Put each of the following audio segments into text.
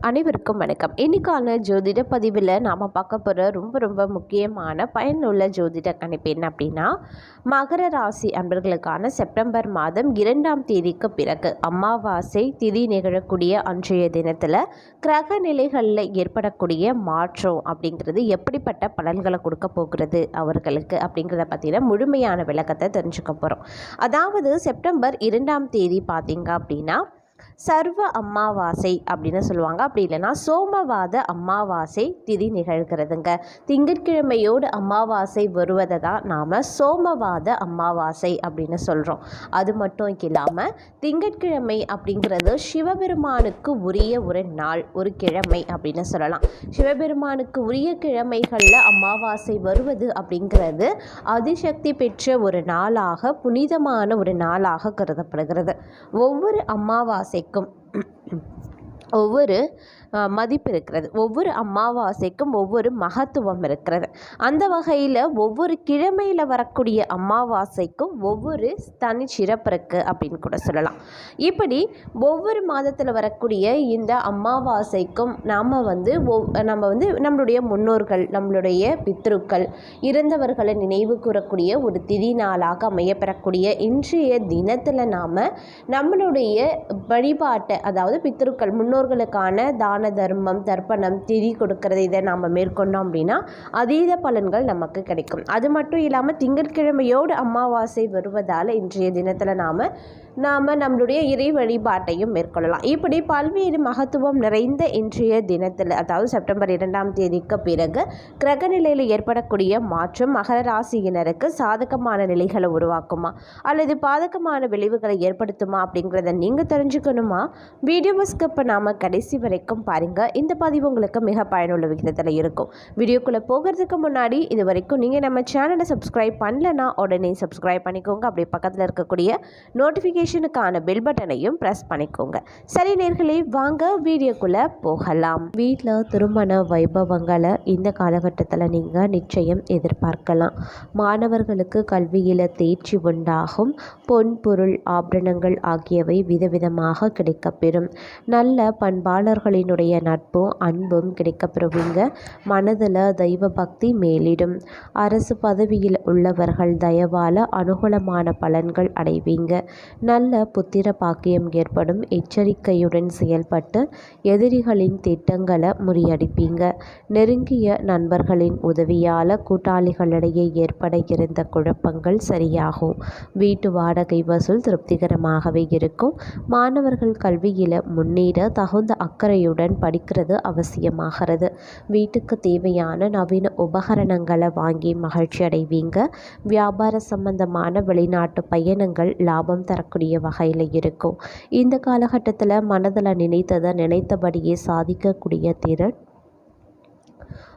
அனைவருக்கும் வணக்கம். இன்னைக்கான ஜோதிட பதிவில் நாம் பார்க்க போகிற ரொம்ப ரொம்ப முக்கியமான பயனுள்ள ஜோதிட கணிப்பு என்ன அப்படின்னா மகர ராசி அன்பர்களுக்கான செப்டம்பர் மாதம் இரண்டாம் தேதிக்கு பிறகு அமாவாசை திதி நிகழக்கூடிய அன்றைய தினத்தில் கிரக நிலைகளில் ஏற்படக்கூடிய மாற்றம் அப்படிங்கிறது எப்படிப்பட்ட பலன்களை கொடுக்க போகிறது அவர்களுக்கு அப்படிங்கிறத பற்றின முழுமையான விளக்கத்தை தெரிஞ்சுக்க போகிறோம் அதாவது செப்டம்பர் இரண்டாம் தேதி பார்த்தீங்க அப்படின்னா சர்வ அமாவாசை அப்படின்னு சொல்லுவாங்க. அப்படி இல்லைன்னா சோமவாத அமாவாசை திதி நிகழ்கிறதுங்க. திங்கட்கிழமையோடு அமாவாசை வருவதை தான் நாம் சோமவாத அமாவாசை அப்படின்னு சொல்கிறோம் அது மட்டும் இல்லாமல் திங்கட்கிழமை அப்படிங்கிறது சிவபெருமானுக்கு உரிய ஒரு நாள் ஒரு கிழமை அப்படின்னு சொல்லலாம். சிவபெருமானுக்கு உரிய கிழமைகளில் அமாவாசை வருவது அப்படிங்கிறது அதிசக்தி பெற்ற ஒரு நாளாக புனிதமான ஒரு நாளாக கருதப்படுகிறது. ஒவ்வொரு அமாவாசைக்கும் இருக்கும் ஒவ்வொரு மதிப்பு இருக்கிறது. ஒவ்வொரு அமாவாசைக்கும் ஒவ்வொரு மகத்துவம் இருக்கிறது. அந்த வகையில் ஒவ்வொரு கிழமையில் வரக்கூடிய அமாவாசைக்கும் ஒவ்வொரு தனி சிறப்பு இருக்குது அப்படின்னு கூட சொல்லலாம். இப்படி ஒவ்வொரு மாதத்தில் வரக்கூடிய இந்த அமாவாசைக்கும் நாம் வந்து நம்ம வந்து நம்மளுடைய முன்னோர்கள் நம்மளுடைய பித்ருக்கள் இறந்தவர்களை நினைவு கூறக்கூடிய ஒரு திதி நாளாக அமையப்பெறக்கூடிய இன்றைய தினத்தில் நாம் நம்மளுடைய வழிபாட்டை அதாவது பித்ருக்கள் முன்னோர்களுக்கான தான தான தர்மம் தர்ப்பணம் திதி கொடுக்கறது இதை நாம் மேற்கொண்டோம் அப்படின்னா அதீத பலன்கள் நமக்கு கிடைக்கும். அது மட்டும் இல்லாமல் திங்கட்கிழமையோடு அமாவாசை வருவதால் இன்றைய தினத்தில் நாம் நாம் நம்மளுடைய இறை வழிபாட்டையும் மேற்கொள்ளலாம். இப்படி பல்வேறு மகத்துவம் நிறைந்த இன்றைய தினத்தில் அதாவது செப்டம்பர் இரண்டாம் தேதிக்கு பிறகு கிரக நிலையில் ஏற்படக்கூடிய மாற்றம் மகர ராசியினருக்கு சாதகமான நிலைகளை உருவாக்குமா? அல்லது பாதகமான விளைவுகளை ஏற்படுத்துமா அப்படிங்கிறத நீங்கள் தெரிஞ்சுக்கணுமா? வீடியோ ஸ்கிப்பை நாம் கடைசி வரைக்கும் பாருங்கள் இந்த பதிவு உங்களுக்கு மிக பயனுள்ள விகிதத்தில் இருக்கும். வீடியோக்குள்ளே போகிறதுக்கு முன்னாடி இது வரைக்கும் நீங்கள் நம்ம சேனலை சப்ஸ்கிரைப் பண்ணலன்னா உடனே சப்ஸ்கிரைப் பண்ணிக்கோங்க. அப்படியே பக்கத்தில் இருக்கக்கூடிய நோட்டிஃபிகேஷன் நோட்டிஃபிகேஷனுக்கான பெல் பட்டனையும் ப்ரெஸ் பண்ணிக்கோங்க. சரி நேர்களே வாங்க வீடியோக்குள்ளே போகலாம். வீட்டில் திருமண வைபவங்களை இந்த காலகட்டத்தில் நீங்கள் நிச்சயம் எதிர்பார்க்கலாம். மாணவர்களுக்கு கல்வியில் தேர்ச்சி உண்டாகும். பொன் பொருள் ஆபரணங்கள் ஆகியவை விதவிதமாக கிடைக்கப்பெறும். நல்ல பண்பாளர்களினுடைய நட்பும் அன்பும் கிடைக்கப்பெறுவீங்க. மனதில் தெய்வ பக்தி மேலிடும். அரசு பதவியில் உள்ளவர்கள் தயவால் அனுகூலமான பலன்கள் அடைவீங்க. நல்ல புத்திர பாக்கியம் ஏற்படும் எச்சரிக்கையுடன் செயல்பட்டு எதிரிகளின் திட்டங்களை முறியடிப்பீங்க. நெருங்கிய நண்பர்களின் உதவியால் கூட்டாளிகளிடையே ஏற்பட இருந்த குழப்பங்கள் சரியாகும். வீட்டு வாடகை வசூல் திருப்திகரமாகவே இருக்கும். மாணவர்கள் கல்வியில் முன்னேற தகுந்த அக்கறையுடன் படிக்கிறது அவசியமாகிறது. வீட்டுக்கு தேவையான நவீன உபகரணங்களை வாங்கி மகிழ்ச்சி அடைவீங்க வியாபார சம்பந்தமான வெளிநாட்டு பயணங்கள் லாபம் தரக்கூடிய கூடிய வகையில் இருக்கும். இந்த காலகட்டத்தில் மனதில் நினைத்ததை நினைத்தபடியே சாதிக்கக்கூடிய திறன்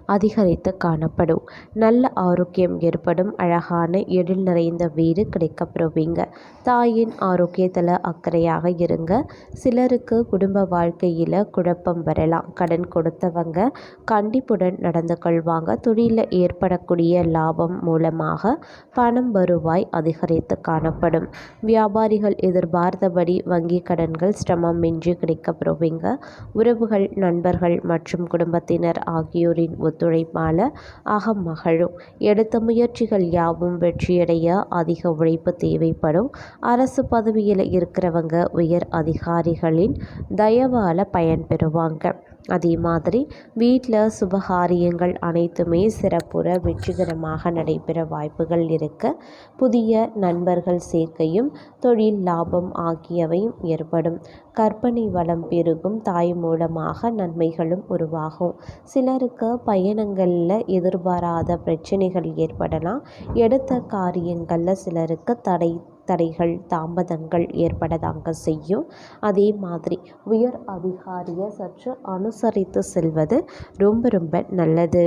அதிகரித்து காணப்படும். நல்ல ஆரோக்கியம் ஏற்படும். அழகான எழில் நிறைந்த வீடு கிடைக்கப்பெறுவீங்க. தாயின் ஆரோக்கியத்தில் அக்கறையாக இருங்க. சிலருக்கு குடும்ப வாழ்க்கையில் குழப்பம் வரலாம். கடன் கொடுத்தவங்க கண்டிப்புடன் நடந்து கொள்வாங்க. தொழிலில் ஏற்படக்கூடிய லாபம் மூலமாக பணம் வருவாய் அதிகரித்து காணப்படும். வியாபாரிகள் எதிர்பார்த்தபடி வங்கி கடன்கள் சிரமமின்றி கிடைக்கப்பெறுவீங்க. உறவுகள் நண்பர்கள் மற்றும் குடும்பத்தினர் ஆகியோரின் ஒத்துழைப்பால் அகம் மகளும் எடுத்த முயற்சிகள் யாவும் வெற்றியடைய அதிக உழைப்பு தேவைப்படும். அரசு பதவியில் இருக்கிறவங்க உயர் அதிகாரிகளின் தயவால் பயன்பெறுவாங்க. அதே மாதிரி வீட்டில் சுபகாரியங்கள் அனைத்துமே சிறப்புற வெற்றிகரமாக நடைபெற வாய்ப்புகள் இருக்க புதிய நண்பர்கள் சேர்க்கையும் தொழில் லாபம் ஆகியவையும் ஏற்படும். கற்பனை வளம் பெருகும் தாய் மூலமாக நன்மைகளும் உருவாகும். சிலருக்கு பயணங்களில் எதிர்பாராத பிரச்சனைகள் ஏற்படலாம். எடுத்த காரியங்களில் சிலருக்கு தடை தடைகள் தாமதங்கள் ஏற்படதாங்க செய்யும். அதே மாதிரி உயர் அதிகாரியை சற்று அனுசரித்து செல்வது ரொம்ப ரொம்ப நல்லது.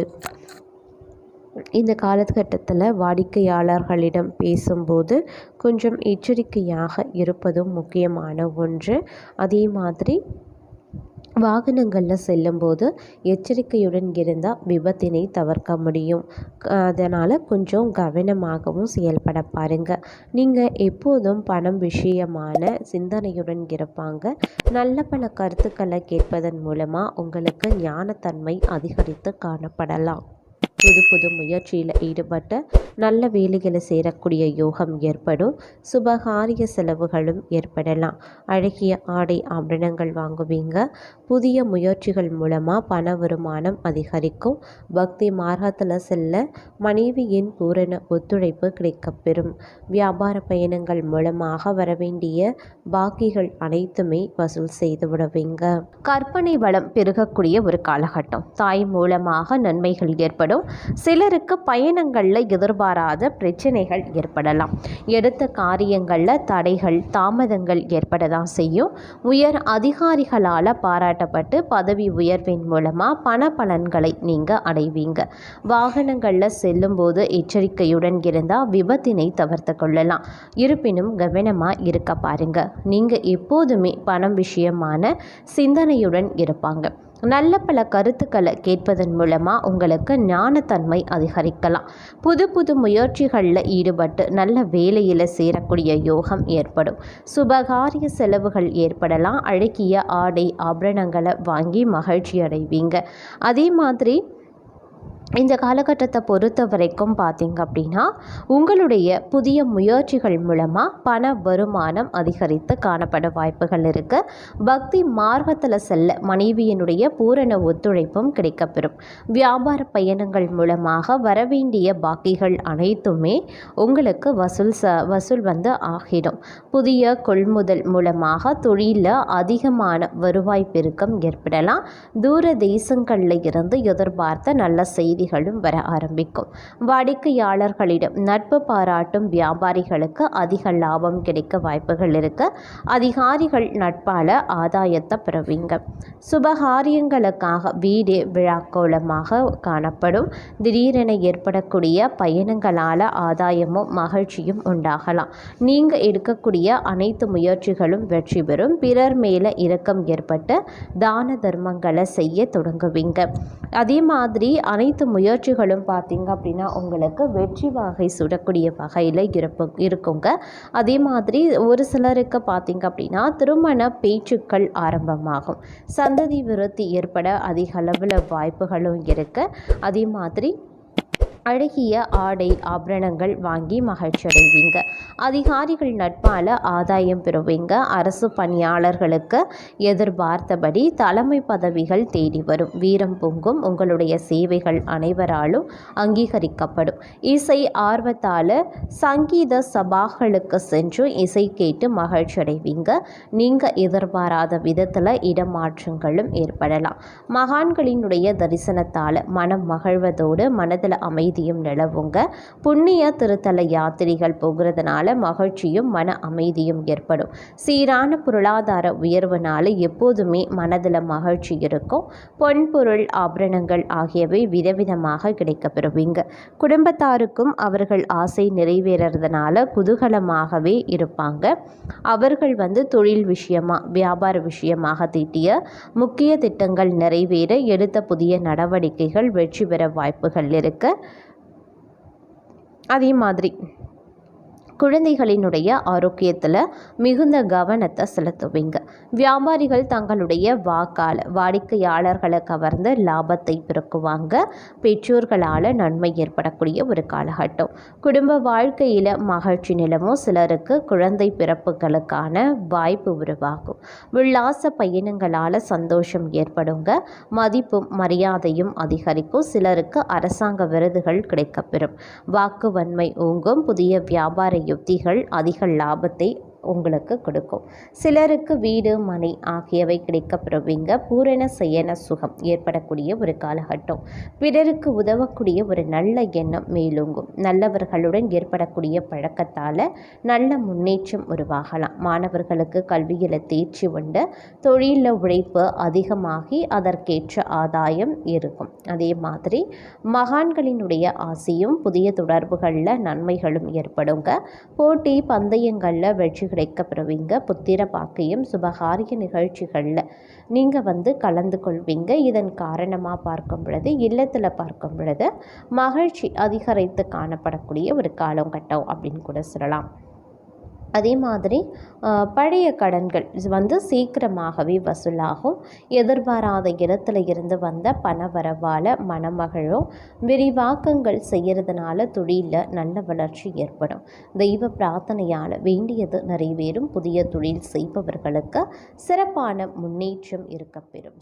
இந்த காலகட்டத்தில் வாடிக்கையாளர்களிடம் பேசும்போது கொஞ்சம் எச்சரிக்கையாக இருப்பதும் முக்கியமான ஒன்று. அதே மாதிரி வாகனங்களில் செல்லும்போது எச்சரிக்கையுடன் இருந்தால் விபத்தினை தவிர்க்க முடியும். அதனால் கொஞ்சம் கவனமாகவும் செயல்பட பாருங்கள் நீங்கள் எப்போதும் பணம் விஷயமான சிந்தனையுடன் இருப்பாங்க. நல்ல பல கருத்துக்களை கேட்பதன் மூலமாக உங்களுக்கு ஞானத்தன்மை அதிகரித்து காணப்படலாம். புது புது முயற்சியில் ஈடுபட்டு நல்ல வேலைகளை சேரக்கூடிய யோகம் ஏற்படும். சுபகாரிய செலவுகளும் ஏற்படலாம். அழகிய ஆடை ஆபரணங்கள் வாங்குவீங்க. புதிய முயற்சிகள் மூலமாக பண வருமானம் அதிகரிக்கும். பக்தி மார்க்கத்தில் செல்ல மனைவியின் பூரண ஒத்துழைப்பு கிடைக்கப்பெறும். வியாபார பயணங்கள் மூலமாக வரவேண்டிய பாக்கிகள் அனைத்துமே வசூல் செய்து விடுவீங்க. கற்பனை வளம் பெருகக்கூடிய ஒரு காலகட்டம். தாய் மூலமாக நன்மைகள் ஏற்படும். சிலருக்கு பயணங்களில் எதிர்பாராத பிரச்சனைகள் ஏற்படலாம். எடுத்த காரியங்களில் தடைகள் தாமதங்கள் ஏற்பட தான் செய்யும். உயர் அதிகாரிகளால் பாராட்டப்பட்டு பதவி உயர்வின் மூலமாக பண பலன்களை நீங்கள் அடைவீங்க. வாகனங்களில் செல்லும்போது எச்சரிக்கையுடன் இருந்தால் விபத்தினை தவிர்த்து கொள்ளலாம். இருப்பினும் கவனமாக இருக்க பாருங்கள் நீங்கள் எப்போதுமே பணம் விஷயமான சிந்தனையுடன் இருப்பாங்க. நல்ல பல கருத்துக்களை கேட்பதன் மூலமாக உங்களுக்கு ஞானத்தன்மை அதிகரிக்கலாம். புது புது முயற்சிகளில் ஈடுபட்டு நல்ல வேலையில் சேரக்கூடிய யோகம் ஏற்படும். சுபகாரிய செலவுகள் ஏற்படலாம். அழகிய ஆடை ஆபரணங்களை வாங்கி மகிழ்ச்சி அடைவீங்க அதே மாதிரி இந்த காலகட்டத்தை பொறுத்த வரைக்கும் பார்த்திங்க அப்படின்னா உங்களுடைய புதிய முயற்சிகள் மூலமாக பண வருமானம் அதிகரித்து காணப்பட வாய்ப்புகள் இருக்குது பக்தி மார்க்கத்தில் செல்ல மனைவியினுடைய பூரண ஒத்துழைப்பும் கிடைக்கப்பெறும். வியாபார பயணங்கள் மூலமாக வரவேண்டிய பாக்கிகள் அனைத்துமே உங்களுக்கு வசூல் ச வசூல் வந்து ஆகிடும். புதிய கொள்முதல் மூலமாக தொழிலில் அதிகமான வருவாய் பெருக்கம் ஏற்படலாம். தூர தேசங்களில் இருந்து எதிர்பார்த்த நல்ல செய்தி செய்திகளும் வர ஆரம்பிக்கும். வாடிக்கையாளர்களிடம் நட்பு பாராட்டும் வியாபாரிகளுக்கு அதிக லாபம் கிடைக்க வாய்ப்புகள் இருக்க அதிகாரிகள் நட்பால ஆதாயத்தை பெறுவீங்க. சுபகாரியங்களுக்காக வீடு விழாக்கோலமாக காணப்படும். திடீரென ஏற்படக்கூடிய பயணங்களால் ஆதாயமும் மகிழ்ச்சியும் உண்டாகலாம். நீங்கள் எடுக்கக்கூடிய அனைத்து முயற்சிகளும் வெற்றி பெறும். பிறர் மேலே இரக்கம் ஏற்பட்டு தான தர்மங்களை செய்ய தொடங்குவீங்க. அதே மாதிரி அனைத்து முயற்சிகளும் பார்த்திங்க அப்படின்னா உங்களுக்கு வெற்றி வாகை சுடக்கூடிய வகையில் இருப்பு இருக்குங்க. அதே மாதிரி ஒரு சிலருக்கு பார்த்திங்க அப்படின்னா திருமண பேச்சுக்கள் ஆரம்பமாகும். சந்ததி விருத்தி ஏற்பட அதிக அளவில் வாய்ப்புகளும் இருக்குது அதே மாதிரி அழகிய ஆடை ஆபரணங்கள் வாங்கி மகிழ்ச்சி அடைவீங்க அதிகாரிகள் நட்பால் ஆதாயம் பெறுவீங்க. அரசு பணியாளர்களுக்கு எதிர்பார்த்தபடி தலைமை பதவிகள் தேடி வரும். வீரம் பொங்கும். உங்களுடைய சேவைகள் அனைவராலும் அங்கீகரிக்கப்படும். இசை ஆர்வத்தால் சங்கீத சபாக்களுக்கு சென்று இசை கேட்டு மகிழ்ச்சி அடைவீங்க நீங்கள் எதிர்பாராத விதத்தில் இடமாற்றங்களும் ஏற்படலாம். மகான்களினுடைய தரிசனத்தால் மனம் மகிழ்வதோடு மனதில் அமைதி அமைதியும் நிலவுங்க. புண்ணிய திருத்தல யாத்திரைகள் போகிறதுனால மகிழ்ச்சியும் மன அமைதியும் ஏற்படும். சீரான பொருளாதார உயர்வுனால எப்போதுமே மனதில் மகிழ்ச்சி இருக்கும். பொன்பொருள் ஆபரணங்கள் ஆகியவை விதவிதமாக கிடைக்கப்பெறுவீங்க குடும்பத்தாருக்கும் அவர்கள் ஆசை நிறைவேறதுனால குதூகலமாகவே இருப்பாங்க. அவர்கள் வந்து தொழில் விஷயமா வியாபார விஷயமாக தீட்டிய முக்கிய திட்டங்கள் நிறைவேற எடுத்த புதிய நடவடிக்கைகள் வெற்றி பெற வாய்ப்புகள் இருக்குது அதே மாதிரி. குழந்தைகளினுடைய ஆரோக்கியத்தில் மிகுந்த கவனத்தை செலுத்துவீங்க. வியாபாரிகள் தங்களுடைய வாக்கால் வாடிக்கையாளர்களை கவர்ந்து லாபத்தை பெருக்குவாங்க. பெற்றோர்களால் நன்மை ஏற்படக்கூடிய ஒரு காலகட்டம். குடும்ப வாழ்க்கையில் மகிழ்ச்சி நிலமும் சிலருக்கு குழந்தை பிறப்புகளுக்கான வாய்ப்பு உருவாகும். உல்லாச பயணங்களால் சந்தோஷம் ஏற்படுங்க. மதிப்பும் மரியாதையும் அதிகரிக்கும். சிலருக்கு அரசாங்க விருதுகள் கிடைக்கப்பெறும். வாக்குவன்மை ஓங்கும் புதிய வியாபார யுக்திகள் அதிக லாபத்தை உங்களுக்கு கொடுக்கும். சிலருக்கு வீடு மனை ஆகியவை கிடைக்கப்பெறுவீங்க பூரண செய்யன சுகம் ஏற்படக்கூடிய ஒரு காலகட்டம். பிறருக்கு உதவக்கூடிய ஒரு நல்ல எண்ணம் மேலோங்கும். நல்லவர்களுடன் ஏற்படக்கூடிய பழக்கத்தால் நல்ல முன்னேற்றம் உருவாகலாம். மாணவர்களுக்கு கல்வியில் தேர்ச்சி உண்டு. தொழிலில் உழைப்பு அதிகமாகி அதற்கேற்ற ஆதாயம் இருக்கும். அதே மாதிரி மகான்களினுடைய ஆசையும் புதிய தொடர்புகளில் நன்மைகளும் ஏற்படுங்க. போட்டி பந்தயங்களில் வெற்றிகள் கிடைக்கப்படுவீங்க புத்திர பாக்கியம் சுபகாரிய நிகழ்ச்சிகளில் நீங்கள் வந்து கலந்து கொள்வீங்க. இதன் காரணமாக பார்க்கும் பொழுது இல்லத்தில் பார்க்கும் பொழுது மகிழ்ச்சி அதிகரித்து காணப்படக்கூடிய ஒரு காலங்கட்டம் அப்படின்னு கூட சொல்லலாம். அதே மாதிரி பழைய கடன்கள் இது வந்து சீக்கிரமாகவே வசூலாகும். எதிர்பாராத இடத்துல இருந்து வந்த பணவரவால் மணமகளும் விரிவாக்கங்கள் செய்கிறதுனால தொழிலில் நல்ல வளர்ச்சி ஏற்படும். தெய்வ பிரார்த்தனையால் வேண்டியது நிறைவேறும். புதிய தொழில் செய்பவர்களுக்கு சிறப்பான முன்னேற்றம் இருக்கப்பெறும்.